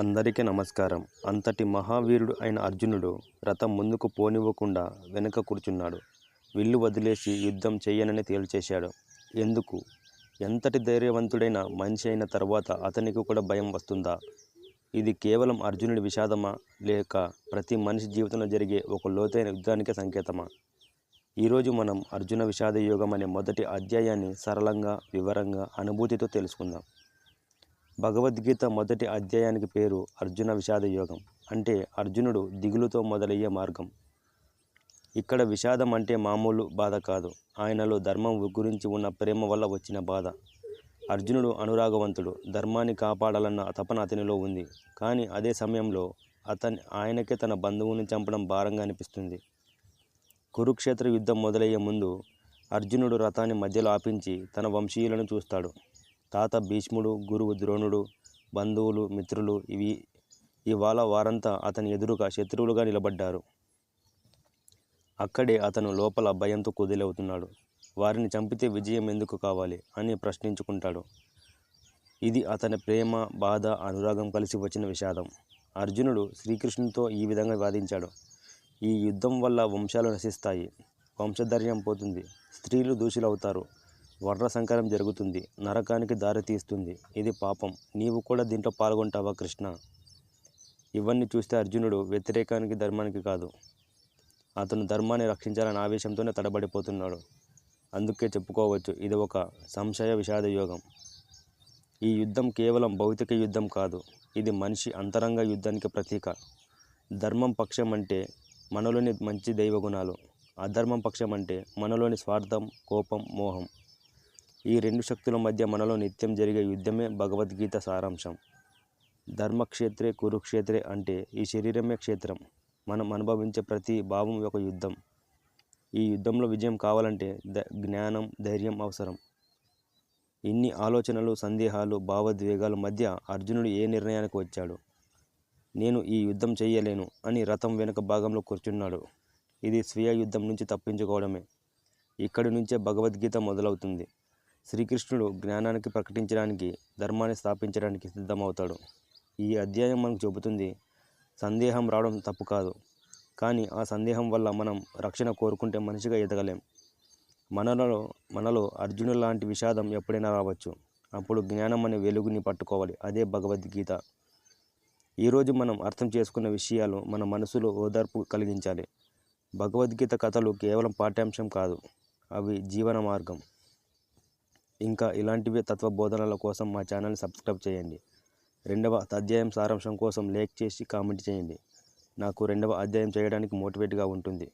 అందరికీ నమస్కారం. అంతటి మహావీరుడు అయిన అర్జునుడు రథం ముందుకు పోనివ్వకుండా వెనుక కూర్చున్నాడు. విల్లు వదిలేసి యుద్ధం చేయనని తేల్చేశాడు. ఎందుకు? ఎంతటి ధైర్యవంతుడైన మనిషి అయిన తర్వాత అతనికి కూడా భయం వస్తుందా? ఇది కేవలం అర్జునుడి విషాదమా? లేక ప్రతి మనిషి జీవితంలో జరిగే ఒక లోతైన యుద్ధానికి సంకేతమా? ఈరోజు మనం అర్జున విషాద యోగం అనే మొదటి అధ్యాయాన్ని సరళంగా వివరంగా అనుభూతితో తెలుసుకుందాం. భగవద్గీత మొదటి అధ్యాయానికి పేరు అర్జున విషాద యోగం అంటే అర్జునుడు దిగులుతో మొదలయ్యే మార్గం. ఇక్కడ విషాదం అంటే మామూలు బాధ కాదు. ఆయనలో ధర్మం గురించి ఉన్న ప్రేమ వల్ల వచ్చిన బాధ. అర్జునుడు అనురాగవంతుడు. ధర్మాన్ని కాపాడాలన్న తపన అతనిలో ఉంది. కానీ అదే సమయంలో అతని ఆయనకే తన బంధువుని చంపడం భారంగా అనిపిస్తుంది. కురుక్షేత్ర యుద్ధం మొదలయ్యే ముందు అర్జునుడు రథాన్ని మధ్యలో ఆపించి తన వంశీయులను చూస్తాడు. తాత భీష్ముడు గురువు ద్రోణుడు బంధువులు మిత్రులు ఇవి ఇవాళ వారంతా అతని ఎదురుగా శత్రువులుగా నిలబడ్డారు. అక్కడే అతను లోపల భయంతో కుదిలవుతున్నాడు. వారిని చంపితే విజయం ఎందుకు కావాలి అని ప్రశ్నించుకుంటాడు. ఇది అతని ప్రేమ బాధ అనురాగం కలిసి వచ్చిన విషాదం. అర్జునుడు శ్రీకృష్ణునితో ఈ విధంగా వాదించాడు. ఈ యుద్ధం వల్ల వంశాలు నశిస్తాయి. వంశధర్యం పోతుంది. స్త్రీలు దూషులవుతారు. వర్ణ సంకరం జరుగుతుంది. నరకానికి దారి తీస్తుంది. ఇది పాపం. నీవు కూడా దీంట్లో పాల్గొంటావా కృష్ణ? ఇవన్నీ చూస్తే అర్జునుడు వ్యతిరేకానికి ధర్మానికి కాదు. అతను ధర్మాన్ని రక్షించాలని ఆవేశంతోనే తడబడిపోతున్నాడు. అందుకే చెప్పుకోవచ్చు ఇది ఒక సంశయ విషాద యోగం. ఈ యుద్ధం కేవలం భౌతిక యుద్ధం కాదు ఇది మనిషి అంతరంగ యుద్ధానికి ప్రతీక. ధర్మం పక్షం అంటే మనలోని మంచి దైవ గుణాలు అధర్మం పక్షం అంటే మనలోని స్వార్థం కోపం మోహం. ఈ రెండు శక్తుల మధ్య మనలో నిత్యం జరిగే యుద్ధమే భగవద్గీత సారాంశం. ధర్మక్షేత్రే కురుక్షేత్రే అంటే ఈ శరీరమే క్షేత్రం. మనం అనుభవించే ప్రతి భావం ఒక యుద్ధం. ఈ యుద్ధంలో విజయం కావాలంటే ద జ్ఞానం ధైర్యం అవసరం. ఇన్ని ఆలోచనలు సందేహాలు భావోద్వేగాల మధ్య అర్జునుడు ఏ నిర్ణయానికి వచ్చాడు? నేను ఈ యుద్ధం చేయలేను అని రథం వెనుక భాగంలో కూర్చున్నాడు. ఇది స్వీయ యుద్ధం నుంచి తప్పించుకోవడమే. ఇక్కడి నుంచే భగవద్గీత మొదలవుతుంది. శ్రీకృష్ణుడు జ్ఞానానికి ప్రకటించడానికి ధర్మాన్ని స్థాపించడానికి సిద్ధమవుతాడు. ఈ అధ్యాయం మనకు చెబుతుంది సందేహం రావడం తప్పు కాదు. కానీ ఆ సందేహం వల్ల మనం రక్షణ కోరుకుంటే మనిషిగా ఎదగలేం. మనలో మనలో అర్జును లాంటి విషాదం ఎప్పుడైనా రావచ్చు. అప్పుడు జ్ఞానం అనే వెలుగుని పట్టుకోవాలి. అదే భగవద్గీత. ఈరోజు మనం అర్థం చేసుకున్న విషయాలు మన మనసులో ఓదార్పు కలిగించాలి. భగవద్గీత కథలు కేవలం పాఠ్యాంశం కాదు అవి జీవన మార్గం. ఇంకా ఇలాంటివే తత్వ బోధనల కోసం మా ఛానల్ని సబ్స్క్రైబ్ చేయండి. రెండవ అధ్యాయం సారాంశం కోసం లైక్ చేసి కామెంట్ చేయండి. నాకు రెండవ అధ్యాయం చేయడానికి మోటివేట్గా ఉంటుంది.